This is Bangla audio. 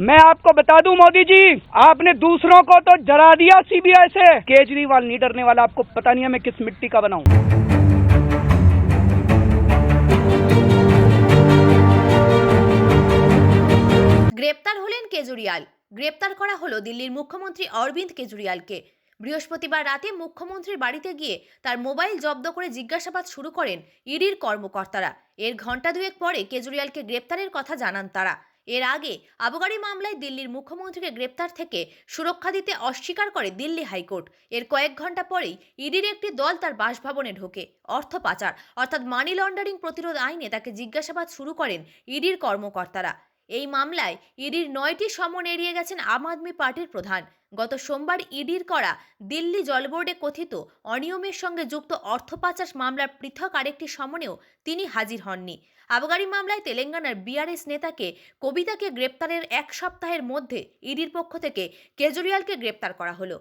मैं आपको बता दूं मोदी जी आपने दूसरों को तो जरा दिया सीबीआई से केजरीवाल नहीं डरने वाला आपको पता नहीं है मैं किस मिट्टी का बनाऊं গ্রেপ্তার হলেন কেজরিওয়াল গ্রেপ্তার করা হলো দিল্লির মুখ্যমন্ত্রী অরবিন্দ কেজরিওয়ালকে বৃহস্পতিবার রাতে মুখ্যমন্ত্রীর বাড়িতে গিয়ে তার মোবাইল জব্দ করে জিজ্ঞাসাবাদ শুরু করেন ইডির কর্মকর্তারা এর ঘণ্টা দুয়েক পরে কেজরিওয়ালকে গ্রেপ্তারের কথা জানান তারা এর আগে আবগারি মামলায় দিল্লির মুখ্যমন্ত্রীকে গ্রেপ্তার থেকে সুরক্ষা দিতে অস্বীকার করে দিল্লি হাইকোর্ট। এর কয়েক ঘণ্টা পরেই ইডির একটি দল তার বাসভবনে ঢোকে। অর্থ পাচার, অর্থাৎ মানি লন্ডারিং প্রতিরোধ আইনে তাকে জিজ্ঞাসাবাদ শুরু করেন ইডির কর্মকর্তারা। এই মামলায় ইডির নয়টি সমন এড়িয়ে গেছেন আম আদমি পার্টির প্রধান। গত সোমবার ইডির করা দিল্লি জলবোর্ডে কথিত অনিয়মের সঙ্গে যুক্ত অর্থ পাচার মামলার পৃথক আরেকটি সমনেও তিনি হাজির হননি। আবগারি মামলায় তেলেঙ্গানার বিআরএস নেতাকে কবিতাকে গ্রেপ্তারের এক সপ্তাহের মধ্যে ইডির পক্ষ থেকে কেজরিওয়ালকে গ্রেপ্তার করা হলো।